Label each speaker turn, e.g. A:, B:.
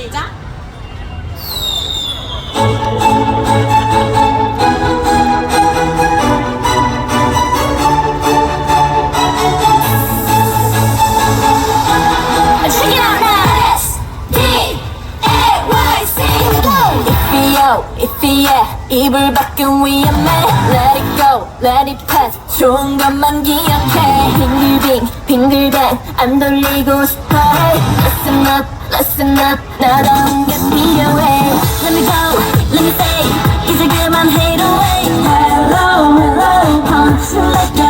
A: 시작.
B: If이야 입을 밖은 위험해 Let it go let it pass 좋은 것만 기억해 빙글빙 빙글뱅 안 돌리고 싶어 Listen up listen up 나다운 게 필요해 Let me go let me say 이제 그만 hate away Hello hello punch you like